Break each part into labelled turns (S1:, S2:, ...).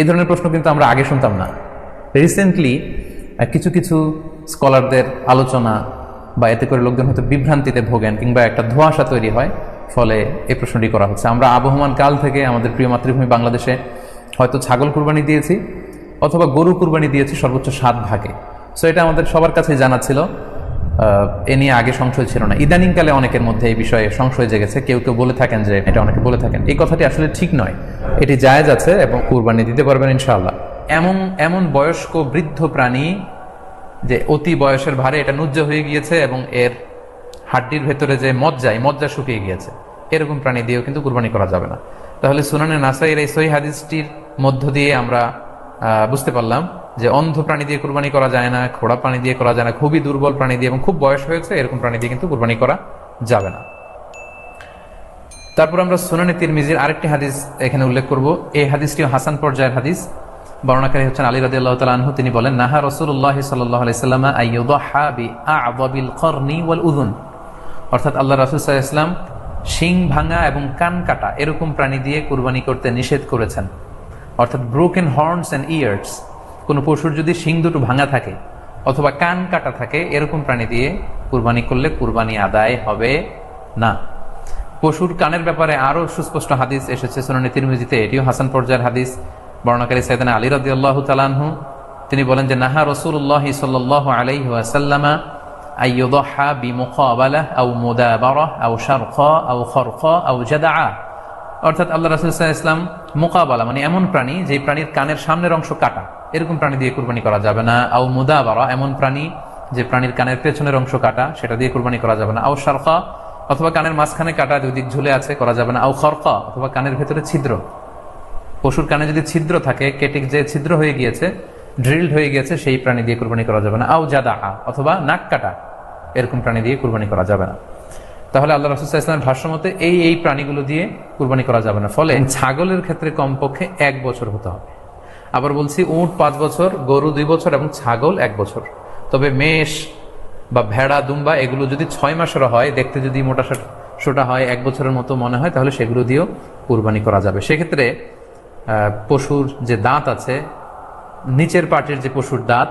S1: এই ধরনের প্রশ্ন কিন্তু আমরা আগে শুনতাম না। রিসেন্টলি কিছু কিছু স্কলারদের আলোচনা বা এতে করে লোকজন হয়তো বিভ্রান্তিতে ভোগেন কিংবা একটা ধোঁয়াশা তৈরি হয়, ফলে এই প্রশ্নটি করা হচ্ছে। আমরা আবহমান কাল থেকে আমাদের প্রিয় মাতৃভূমি বাংলাদেশে হয়তো ছাগল কুরবানি দিয়েছি অথবা গরু কুরবানি দিয়েছি সর্বোচ্চ সাত ভাগে। সো এটা আমাদের সবার কাছে জানা ছিল। এ নিয়ে আগে সংশয় ছিল না। ইদানিংকালে অনেকের মধ্যে এই বিষয়ে সংশয় জেগেছে। কেউ কেউ বলে থাকেন যে, এটা অনেকে বলে থাকেন। এই কথাটি আসলে ঠিক নয়। এটি জায়েজ আছে এবং কুরবানি দিতে পারবেন ইনশাআল্লাহ। এমন এমন বয়স্ক বৃদ্ধ প্রাণী যে অতি বয়সের ভারে এটা নুজ্জ হয়ে গিয়েছে এবং এর হাড্ডির ভেতরে যে মজ্জায়, মজ্জা শুকিয়ে গিয়েছে, এরকম প্রাণী দিয়েও কিন্তু কুরবানি করা যাবে না। তাহলে সুনানে নাসাইয়ের এই সহি হাদিসটির মধ্য দিয়ে আমরা বুঝতে পারলাম যে অন্ধ প্রাণী দিয়ে কুরবানি করা যায় না, খোড়া প্রাণী দিয়ে করা যায় না, খুবই দুর্বল প্রাণী দিয়ে এবং খুব বয়স হয়েছে, এরকম প্রাণী দিয়ে কিন্তু কুরবানি করা যাবে না। তারপর আমরা সুনানি তিরমিজির আরেকটি হাদিস এখানে উল্লেখ করব। এই হাদিসটিও হাসান পর্যায়ের হাদিস। বর্ণাকারী হচ্ছেন আলী রাদি আল্লাহ তালা তিনি বলেন, নাহা রসুল্লাহ করনি ওয়াল উযুন। অর্থাৎ আল্লাহ রাসূল সাল্লাল্লাহু আলাইহি শিং ভাঙা এবং কান কাটা এরকম প্রাণী দিয়ে কুরবানি করতে নিষেধ করেছেন। অর্থাৎ ব্রোকেন হর্নস অ্যান্ড ইয়ার্স কোনো পশুর যদি শিং দুটো ভাঙা থাকে অথবা কান কাটা থাকে, এরকম প্রাণী দিয়ে কুরবানি করলে কুরবানি আদায় হবে না। পশুর কানের ব্যাপারে আরও সুস্পষ্ট হাদিস এসেছে সুনানি তিরমিজিতে। এটিও হাসান পর্যায়ের হাদিস বর্ণাকারী সাইদানা আলী রাদি আল্লাহ তালানহু তিনি বলেন যে, নাহা রসুল্লাহ সাল্লাহ আলাইহি শারখা আও খরখা জাদাআ। অর্থাৎ মোকাবালা মানে এমন প্রাণী প্রাণীর কানের সামনের অংশ কাটা। এরকম প্রাণী দিয়ে কুরবানি করা যাবে না। মুদাবারা এমন প্রাণী যে প্রাণীর কানের পেছনের অংশ কাটা, সেটা দিয়ে কুরবানি করা যাবে না। আও শারখা অথবা কানের মাঝখানে কাটা দিক ঝুলে আছে, করা যাবে না। আও খরকা অথবা কানের ভেতরে ছিদ্র। পশুর কানে যদি ছিদ্র থাকে কেটে যে ছিদ্র হয়ে গিয়েছে, ড্রিলড হয়ে গিয়েছে, সেই প্রাণী দিয়ে কুরবানি করা যাবে না। আও জাদা, অথবা নাক কাটা, এরকম প্রাণী দিয়ে কুরবানি করা যাবে না। তাহলে আল্লাহ রসুল ইসলামের ভাষ্য মতে এই এই প্রাণীগুলো দিয়ে কুরবানি করা যাবে না। ফলে ছাগলের ক্ষেত্রে কমপক্ষে এক বছর হতে হবে। আবার বলছি, উট পাঁচ বছর, গরু দুই বছর এবং ছাগল এক বছর। তবে মেষ বা ভেড়া দুম্বা এগুলো যদি ছয় মাসের হয় দেখতে যদি মোটা সোটা- হয় এক বছরের মতো মনে হয় তাহলে সেগুলো দিয়েও কুরবানি করা যাবে। সেক্ষেত্রে পশুর যে দাঁত আছে নিচের পাটের যে পশুর দাঁত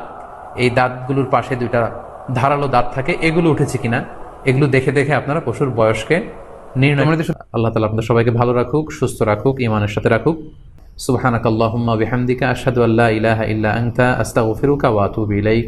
S1: এই দাঁতগুলোর পাশে দুইটা ধারালো দাঁত থাকে এগুলো উঠেছে কিনা এগুলো দেখে দেখে আপনারা পশুর বয়সকে নির্ণয় আল্লাহ তালা আপনাদের সবাইকে ভালো রাখুক সুস্থ রাখুক ইমানের সাথে রাখুক। সুবহানাক আল্লাহুম্মা বিহামদিকা আশহাদু আল্লা ইলাহা ইল্লা আনতা আস্তাগফিরুকা ওয়া আতুবু ইলাইক।